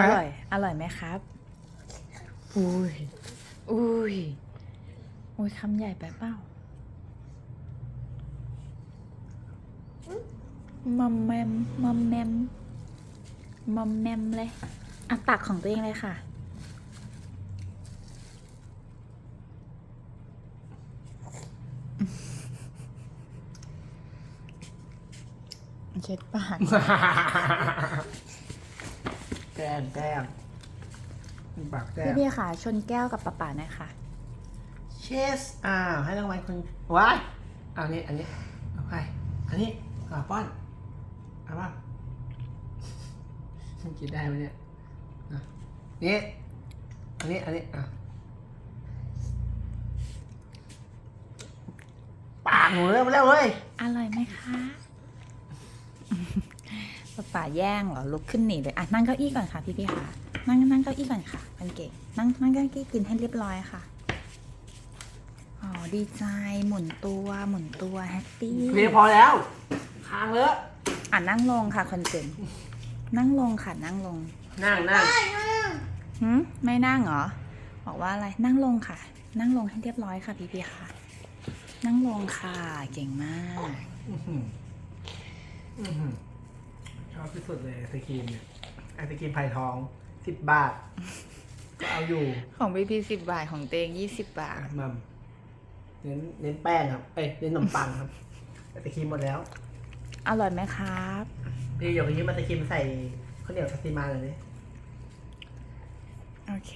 อร่อย อร่อยไหมครับ อุ้ย อุ้ย อุ้ยคำใหญ่ไปเปล่ามัมแมมมัมแมมมัมแมมเลยอะตักของตัวเองเลยค่ะ เช็ดปาก แกล้งแกล้งปากแกล้พี่งพี่ค่ะ ชนแก้วกับป๊าป๋าหน่อยค่ะเชสอ้าวให้รางวัลคนว้ายเอานี่อันนี้เอาไปอันนี้อ่าป้อนเอาบ้างมันกินได้ไหมเนี่ยอะนี่อันนี้อันนี้อะปากหนูเริ่มแล้วเว้ยอร่อยไหมคะป๊าป๋าแย่งเหรอลุกขึ้นหนีเลยอะนั่งเก้าอี้ก่อนค่ะพี่พี่ค่ะนั่งนั่งเก้าอี้ก่อนค่ะมันเก่งนั่งนั่งเก้าอี้กินให้เรียบร้อยค่ะอ๋อดีใจหมุนตัวหมุนตัวแฮปปี้เรียพอแล้วคางเลอะอะนั่งลงค่ะคนเก่งนั่งลงค่ะนั่งลงนั่งนั่งหืมไม่นั่งเหรอบอกว่าอะไรนั่งลงค่ะ นั่งลงให้เรียบร้อยค่ะพี่พี่ค่ะ นั่งลงค่ะเก่งมาก อื้อหืออื้อหือ ชอบที่สุดเลยไอศครีมเนี่ยไอศครีมไผ่ทองสิบบาท ก็เอาอยู่ของพี่พี่สิบบาทของเตงยี่สิบบาทอะมัมเน้นเน้นแป้งครับ เอ้ยเน้นขนมปังครับไอศครีมหมดแล้วอร่อยไหมครับ พี่อยากยืมไอศครีมใส่ข้าวเหนียวสติมาเลยดิโอเค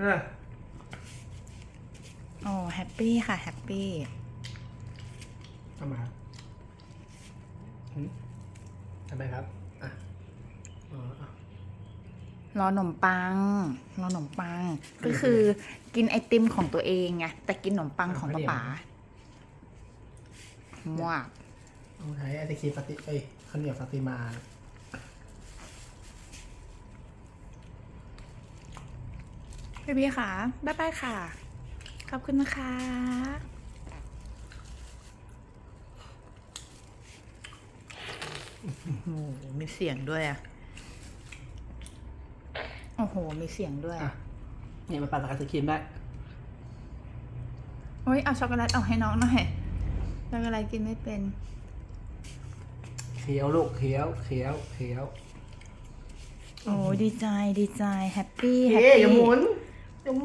เออโอ้แฮปปี้ค่ะแฮปปี้เอามาหืม ทำไมครับอะอ๋ออะรอขนมปัง รอขนมปัง ก็คือกินไอติมของตัวเองไง แต่กินขนมปังของป๊าป๋าว้าวเอาใช้ไอศครีมสติเอ้ยข้าวเหนียวสติมาพี่พี่ค่ะ บ๊ายบายค่ะ ขอบคุณนะคะ โอ้โหมีเสียงด้วยอะ โอ้โห มีเสียงด้วยอะ เนี่ยมาปั่นกับไอศครีมได้ โอ้ยเอาช็อกโกแลตเอาให้น้องหน่อยช็อกโกแลตกินไม่เป็นเคี้ยวลูกเคี้ยวเคี้ยวเคี้ยวโอ้ดีใจดีใจแฮปปี้แฮปเฮ้ยปี้อย่าหมุน